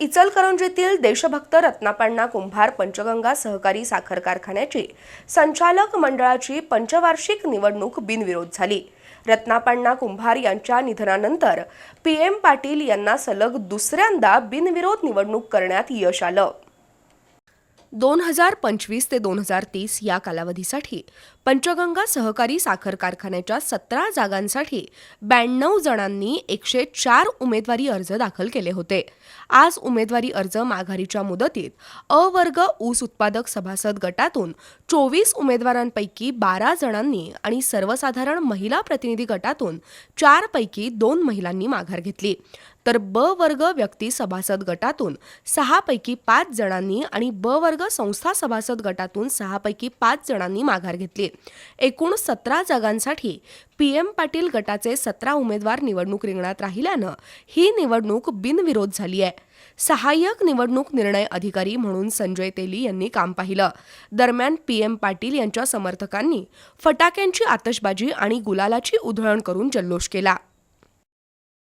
इचलकरंजीतील देशभक्त रत्नापण्णा कुंभार पंचगंगा सहकारी साखर कारखान्याची संचालक मंडळाची पंचवार्षिक निवडणूक बिनविरोध झाली. रत्नापण्णा कुंभार यांच्या निधनानंतर पी एम पाटील यांना सलग दुसऱ्यांदा बिनविरोध निवडणूक करण्यात यश आलं. दोन हजार पंचवीस ते दोन हजार तीस या कालावधीसाठी पंचगंगा सहकारी साखर कारखान्याच्या सतरा जागांसाठी ब्याण्णव जणांनी एकशे चार उमेदवारी अर्ज दाखल केले होते. आज उमेदवारी अर्ज माघारीच्या मुदतीत अ वर्ग ऊस उत्पादक सभासद गटातून चोवीस उमेदवारांपैकी बारा जणांनी आणि सर्वसाधारण महिला प्रतिनिधी गटातून चारपैकी दोन महिलांनी माघार घेतली. तर ब वर्ग व्यक्ती सभासद गटातून सहापैकी पाच जणांनी आणि ब वर्ग संस्था सभासद गटातून सहापैकी पाच जणांनी माघार घेतली. एकूण सतरा जागांसाठी पी एम पाटील गटाचे सतरा उमेदवार निवडणूक रिंगणात राहिल्यानं ही निवडणूक बिनविरोध झाली आहे. सहाय्यक निवडणूक निर्णय अधिकारी म्हणून संजय तेली यांनी काम पाहिलं. दरम्यान पी एम पाटील यांच्या समर्थकांनी फटाक्यांची आतषबाजी आणि गुलालाची उधळण करून जल्लोष केला.